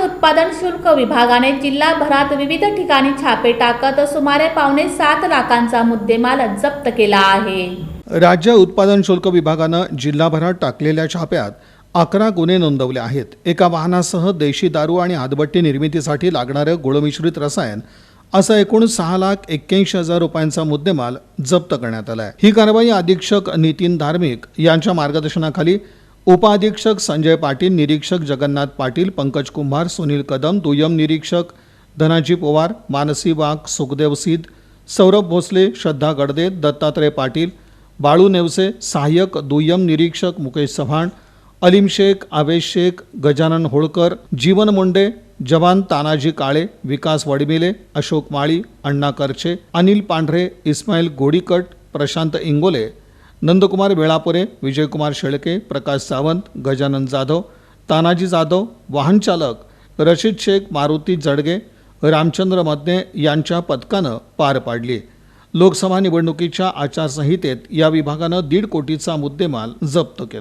राज्य उत्पादन शुल्क विभागाने जिल्हाभरात विविध ठिकाणी छापे टाकत सुमारे पावणे सात लाखांचा मुद्देमाल जप्त केला आहे. राज्य उत्पादन शुल्क विभागानं जिल्हाभरात टाकलेल्या छाप्यात अकरा गुन्हे नोंदवले आहेत. एका वाहनासह देशी दारू आणि हातबट्टी निर्मितीसाठी लागणारं गुळमिश्रित रसायन असं एकूण सहा लाख एक्क्याऐंशी हजार रुपयांचा मुद्देमाल जप्त करण्यात आला आहे ही कारवाई अधीक्षक नितीन धार्मिक यांच्या मार्गदर्शनाखाली उपअधीक्षक संजय पाटील निरीक्षक जगन्नाथ पाटील पंकज कुंभार सुनील कदम दुय्यम निरीक्षक धनाजी पवार मानसी वाघ सुखदेव सिद्ध सौरभ भोसले श्रद्धा गडदे दत्तात्रय पाटील बाळू नेवसे सहाय्यक दुय्यम निरीक्षक मुकेश चव्हाण अलीम शेख आवेश शेख गजानन होळकर जीवन मुंडे जवान तानाजी काळे विकास वडमिले अशोक माळी अण्णा करचे अनिल पांढरे इस्माईल गोडीकट प्रशांत इंगोले नंदकुमार वेळापुरे विजयकुमार शेळके प्रकाश सावंत गजानन जाधव तानाजी जाधव वाहनचालक रशीद शेख मारुती जडगे रामचंद्र मदने यांच्या पथकानं पार पाडली. लोकसभा निवडणुकीच्या आचारसंहितेत या विभागानं दीड कोटीचा मुद्देमाल जप्त केला.